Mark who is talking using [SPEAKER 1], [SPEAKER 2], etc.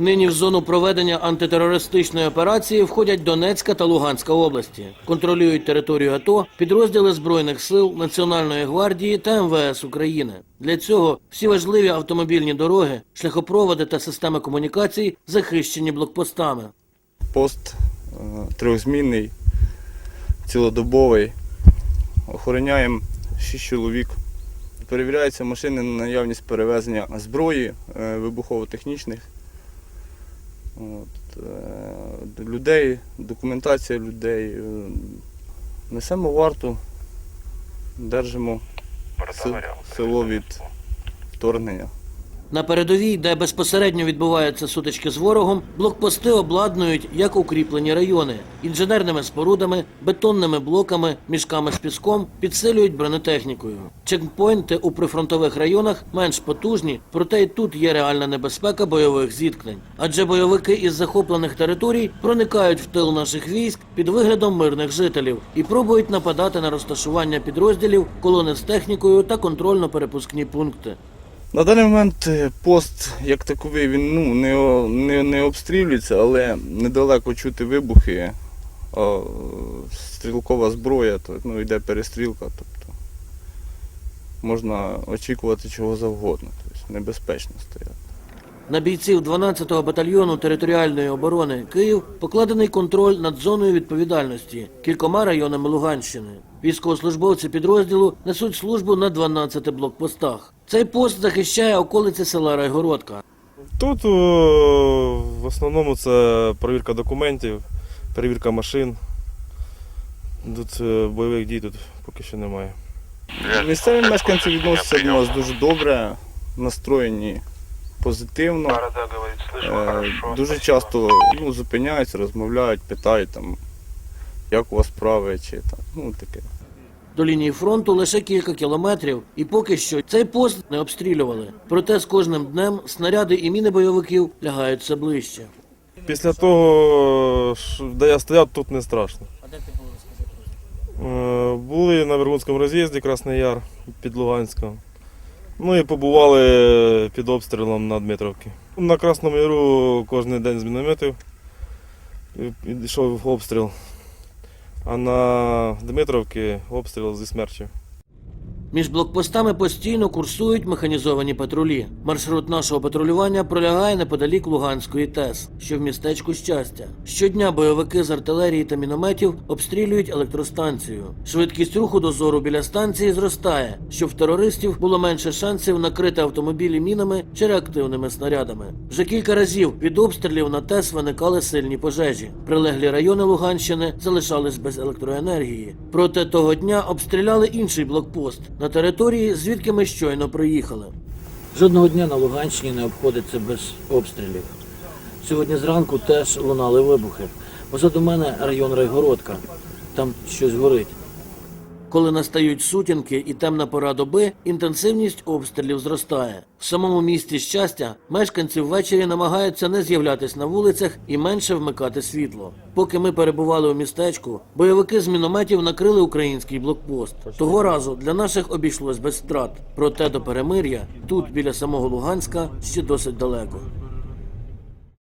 [SPEAKER 1] Нині в зону проведення антитерористичної операції входять Донецька та Луганська області. Контролюють територію АТО підрозділи збройних сил Національної гвардії та МВС України. Для цього всі важливі автомобільні дороги, шляхопроводи та системи комунікацій захищені блокпостами.
[SPEAKER 2] Пост е, трьохзмінний, цілодобовий. Охороняємо 6 чоловік. Перевіряються машини на наявність перевезення зброї е, вибухово-технічних. От, е, людей, документація людей. е, Несемо варту, держимо се- село від вторгнення.
[SPEAKER 1] На передовій, де безпосередньо відбуваються сутички з ворогом, блокпости обладнують як укріплені райони інженерними спорудами, бетонними блоками, мішками з піском, підсилюють бронетехнікою. Чекпойнти у прифронтових районах менш потужні, проте й тут є реальна небезпека бойових зіткнень. Адже бойовики із захоплених територій проникають в тил наших військ під виглядом мирних жителів і пробують нападати на розташування підрозділів, колони з технікою та контрольно-перепускні пункти.
[SPEAKER 2] На даний момент е, пост як таковий він ну, не, не, не обстрілюється, але недалеко чути вибухи, а, стрілкова зброя, то ну, йде перестрілка, тобто можна очікувати чого завгодно, тобто небезпечно стояти.
[SPEAKER 1] На бійців 12-го батальйону територіальної оборони Київ покладений контроль над зоною відповідальності кількома районами Луганщини. Військовослужбовці підрозділу несуть службу на 12 блокпостах. Цей пост захищає околиці села Райгородка.
[SPEAKER 3] Тут о, в основному це перевірка документів, перевірка машин. Тут е, бойових дій тут поки що немає.
[SPEAKER 2] Місцеві мешканці відносяться до нас дуже добре, настроєні позитивно. Е,
[SPEAKER 4] хорошо.
[SPEAKER 2] Дуже часто ну, зупиняються, розмовляють, питають, там, як у вас справи, чи там, ну таке.
[SPEAKER 1] До лінії фронту лише кілька кілометрів, і поки що цей пост не обстрілювали. Проте з кожним днем снаряди і міни бойовиків лягають все ближче.
[SPEAKER 3] Після того, де я стояв, тут не страшно.
[SPEAKER 1] А де ти був розкажи?
[SPEAKER 3] Е, Були на Вергунському роз'їзді Красний Яр під Луганськом. Ну і побували під обстрілом на Дмитровці. На Красному Яру кожен день з мінометів йшов обстріл. А на Дмитровці обстріл зі смерчі.
[SPEAKER 1] Між блокпостами постійно курсують механізовані патрулі. Маршрут нашого патрулювання пролягає неподалік Луганської ТЕС, що в містечку щастя. Щодня бойовики з артилерії та мінометів обстрілюють електростанцію. Швидкість руху дозору біля станції зростає, щоб в терористів було менше шансів накрити автомобілі мінами чи реактивними снарядами. Вже кілька разів від обстрілів на ТЕС виникали сильні пожежі. Прилеглі райони Луганщини залишались без електроенергії. Проте того дня обстріляли інший блокпост на території, звідки ми щойно приїхали. Жодного дня на Луганщині не обходиться без обстрілів. Сьогодні зранку теж лунали вибухи. Позаду мене район Райгородка. Там щось горить. Коли настають сутінки і темна пора доби, інтенсивність обстрілів зростає. В самому місті щастя мешканці ввечері намагаються не з'являтись на вулицях і менше вмикати світло. Поки ми перебували у містечку, бойовики з мінометів накрили український блокпост. Того разу для наших обійшлось без втрат. Проте до перемир'я тут, біля самого Луганська, ще досить далеко.